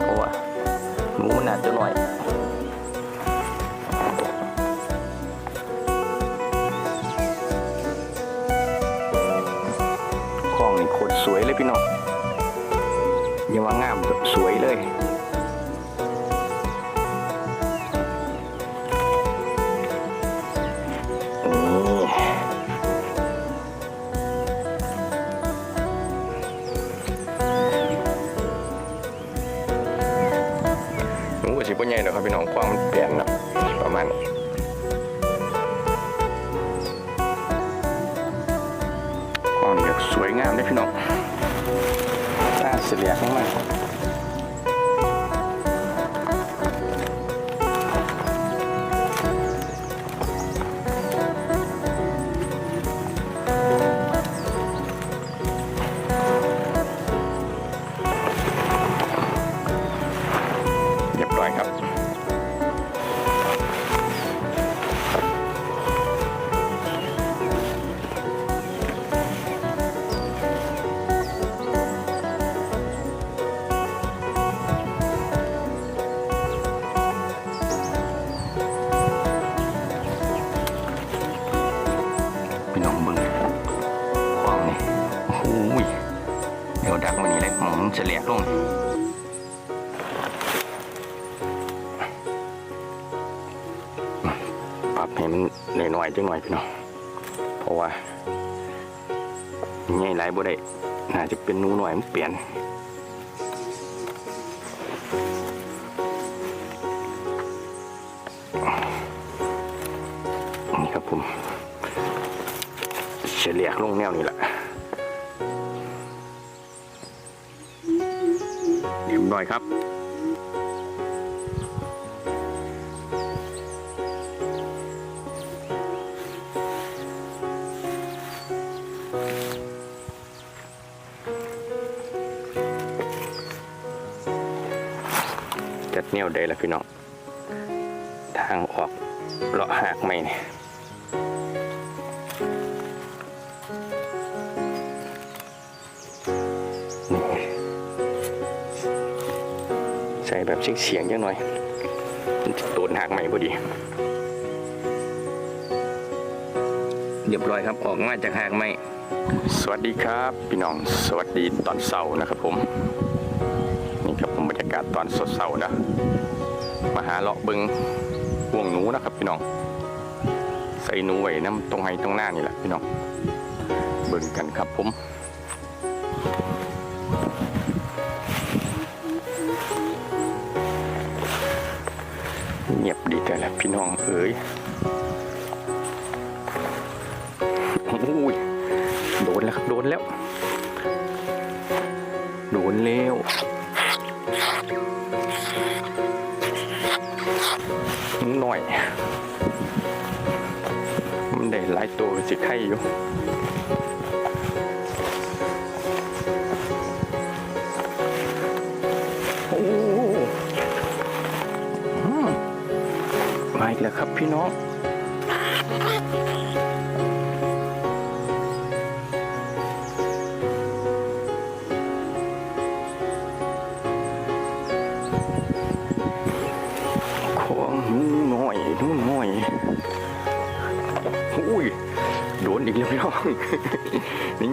เพราะว่าหมูมันหนาจจะหน่อยคลองนี่โคตรสวยเลยพี่น้องยังว่างามสวยเลย ใหญ่ดอกครับพี่น้องความมันเปลี่ยนนะประมาณนี้ความอยากสวยงามได้พี่น้องน่าเสียดายมาก เดี๋ยวดักมันนี่เลยหมองเฉลี่ยลงปรับให้มันหน่อยๆจังหน่อยพี่น้องเพราะว่าใหญ่หลายบ่ได้น่าจะเป็นนูหน่อยมันเปลี่ยนนี่ครับผมเฉลี่ยลงแนวนี้แหละ บอยครับจัดแนวใดล่ะพี่น้อง ทางออกเลาะหากไม่เนี่ย แบบเสียงเสียงๆจังหน่อยมันจะโดนหักใหม่พอดี เรียบร้อยครับออกมาจากหากใหม่สวัสดีครับพี่น้องสวัสดีตอนเสาร์นะครับผมนี่ครับผมบรรยากาศตอนสดเสาร์นะมาหาเลาะเบิงห่วงหนูนะครับ พี่น้อง ใส่หนูไว้น้ำตรงไห้ตรงหน้านี่แหละพี่น้องเบิ่งกันครับผม เงียบดีแต่ละพี่น้องเอ๋ยอุ้ยโดนแล้วครับโดนแล้ว โดนแล้วหน่อย มันได้หลายตัวสิไข่อยู่ มาอีกแล้วครับพี่น้อง ของหนูหน่อยหนูหน่อย อุ้ย โดนอีกแล้วพี่น้อง นี่